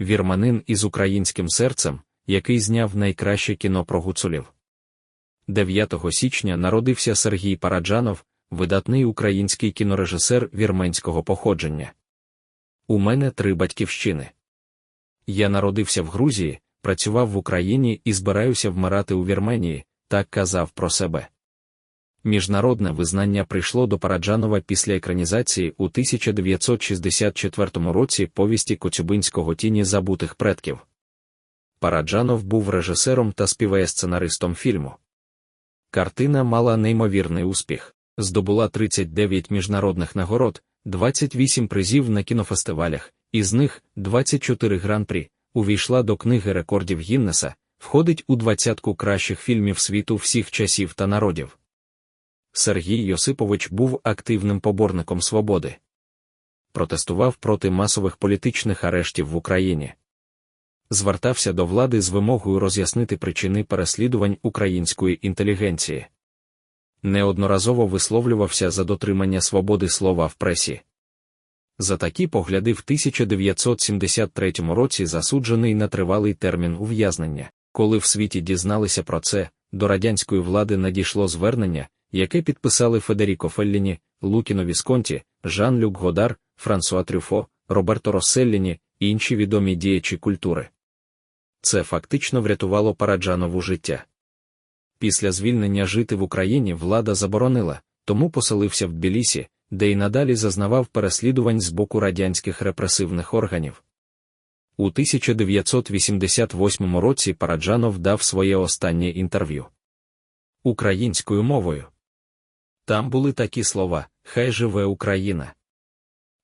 вірманин із українським серцем, який зняв найкраще кіно про гуцулів. 9 січня народився Сергій Параджанов, видатний український кінорежисер вірменського походження. У мене три батьківщини. Я народився в Грузії, працював в Україні і збираюся вмирати у Вірменії, так казав про себе. Міжнародне визнання прийшло до Параджанова після екранізації у 1964 році повісті Коцюбинського тіні забутих предків. Параджанов був режисером та співає-сценаристом фільму. Картина мала неймовірний успіх, здобула 39 міжнародних нагород, 28 призів на кінофестивалях, із них 24 гран-прі, увійшла до книги рекордів Гіннеса, входить у двадцятку кращих фільмів світу всіх часів та народів. Сергій Йосипович був активним поборником свободи. Протестував проти масових політичних арештів в Україні. Звертався до влади з вимогою роз'яснити причини переслідувань української інтелігенції. Неодноразово висловлювався за дотримання свободи слова в пресі. За такі погляди в 1973 році засуджений на тривалий термін ув'язнення. Коли в світі дізналися про це, до радянської влади надійшло звернення, яке підписали Федеріко Фелліні, Лукіно Вісконті, Жан-Люк Годар, Франсуа Трюфо, Роберто Росселліні і інші відомі діячі культури. Це фактично врятувало Параджанову життя. Після звільнення жити в Україні влада заборонила, тому поселився в Тбілісі, де й надалі зазнавав переслідувань з боку радянських репресивних органів. У 1988 році Параджанов дав своє останнє інтерв'ю українською мовою. Там були такі слова: Хай живе Україна.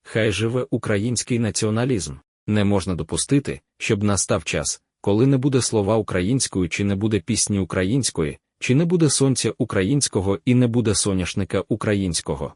Хай живе український націоналізм. Не можна допустити, щоб настав час, коли не буде слова українською, чи не буде пісні української, чи не буде сонця українського і не буде соняшника українського.